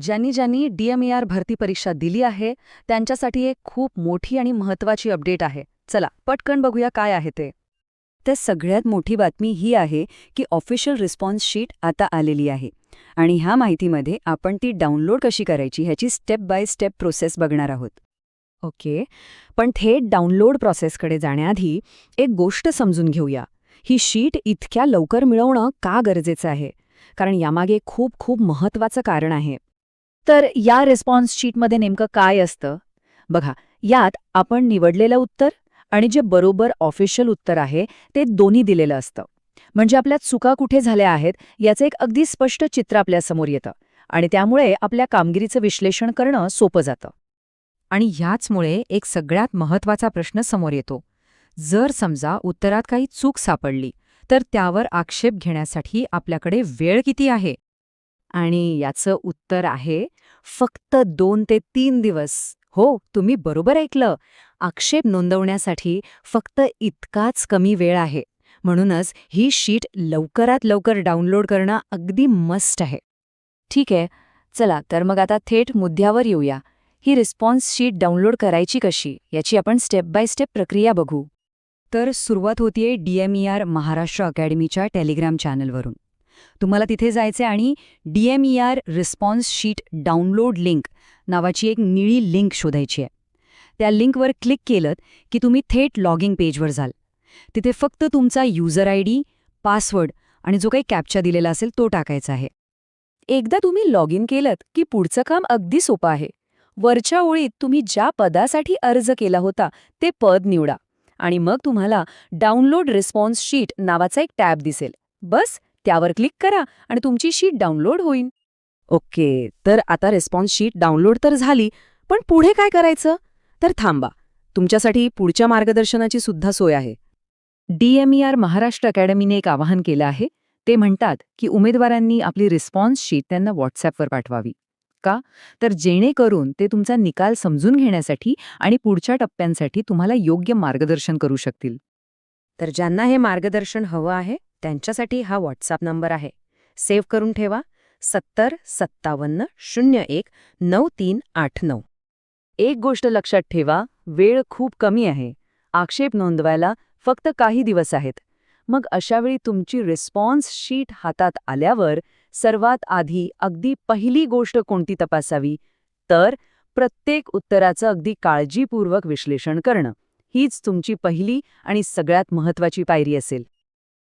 ज्यांनी ज्यांनी डीएमईआर भरती परीक्षा दिली आहे त्यांच्यासाठी एक खूप मोठी आणि महत्वाची अपडेट आहे. चला पटकन बघूया काय आहे ते. तर सगळ्यात मोठी बातमी ही आहे की ऑफिशियल रिस्पॉन्स शीट आता आलेली आहे आणि ह्या माहितीमध्ये आपण ती डाउनलोड कशी करायची ह्याची स्टेप बाय स्टेप प्रोसेस बघणार आहोत. ओके पण थेट डाउनलोड प्रोसेसकडे जाण्याआधी एक गोष्ट समजून घेऊया. ही शीट इतक्या लवकर मिळवणं का गरजेचं आहे? कारण यामागे खूप खूप महत्वाचं कारण आहे. तर या रिस्पॉन्स शीटमध्ये नेमकं काय असतं? बघा यात आपण निवडलेलं उत्तर आणि जे बरोबर ऑफिशियल उत्तर आहे ते दोन्ही दिलेलं असतं. म्हणजे आपल्या चुका कुठे झाल्या आहेत याचं एक अगदी स्पष्ट चित्र आपल्यासमोर येतं. आणि त्यामुळे आपल्या कामगिरीचं विश्लेषण करणं सोपं जातं. आणि ह्याचमुळे एक सगळ्यात महत्त्वाचा प्रश्न समोर येतो. जर समजा उत्तरात काही चूक सापडली तर त्यावर आक्षेप घेण्यासाठी आपल्याकडे वेळ किती आहे? आणि याचं उत्तर आहे फक्त दोन ते तीन दिवस. हो तुम्ही बरोबर ऐकलं. आक्षेप नोंदवण्यासाठी फक्त इतकाच कमी वेळ आहे. म्हणूनच ही शीट लवकरात लवकर डाउनलोड करणं अगदी मस्ट आहे. ठीक आहे चला तर मग आता थेट मुद्द्यावर येऊया. ही रिस्पॉन्स शीट डाउनलोड करायची कशी याची आपण स्टेप बाय स्टेप प्रक्रिया बघू. तर सुरुवात होतीये डीएमईआर महाराष्ट्र अकॅडमीच्या टेलिग्राम चॅनलवरून. तुम्हाला तिथे जायचे आणि D M E response sheet download link नावाची एक निळी लिंक शोधायची आहे. त्या लिंकवर क्लिक केलं की तुम्ही थेट लॉगिंग पेजवर जाल. तिथे फक्त तुमचा युजर आय डी पासवर्ड आणि जो काही कॅप्चा दिलेला असेल तो टाकायचा आहे. एकदा तुम्ही लॉग इन केलं की पुढचं काम अगदी सोपं आहे. वरच्या ओळीत तुम्ही ज्या पदासाठी अर्ज केला होता ते पद निवडा आणि मग तुम्हाला डाउनलोड रिस्पॉन्स शीट नावाचा एक टॅब दिसेल. बस त्यावर क्लिक करा आणि तुमची शीट डाउनलोड होईल. ओके तर आता रिस्पॉन्स शीट डाउनलोड तर झाली पण पुढे काय करायचं? तर थांबा तुमच्यासाठी पुढच्या मार्गदर्शनाची सुद्धा सोय आहे. डीएमईआर महाराष्ट्र अकॅडमीने एक आवाहन केलं आहे ते म्हणतात की उमेदवारांनी आपली रिस्पॉन्स शीट त्यांना व्हॉट्सॲपवर पाठवावी. का? तर जेणेकरून ते तुमचा निकाल समजून घेण्यासाठी आणि पुढच्या टप्प्यांसाठी तुम्हाला योग्य मार्गदर्शन करू शकतील. तर ज्यांना हे मार्गदर्शन हवं आहे त्यांच्यासाठी हा व्हॉट्सअप नंबर आहे. सेव्ह करून ठेवा. सत्तर सत्तावन्न शून्य एक नऊ तीन आठ नऊ. एक गोष्ट लक्षात ठेवा वेळ खूप कमी आहे. आक्षेप नोंदवायला फक्त काही दिवस आहेत. मग अशावेळी तुमची रिस्पॉन्स शीट हातात आल्यावर सर्वात आधी अगदी पहिली गोष्ट कोणती तपासावी? तर प्रत्येक उत्तराचं अगदी काळजीपूर्वक विश्लेषण करणं. हीच तुमची पहिली आणि सगळ्यात महत्वाची पायरी असेल.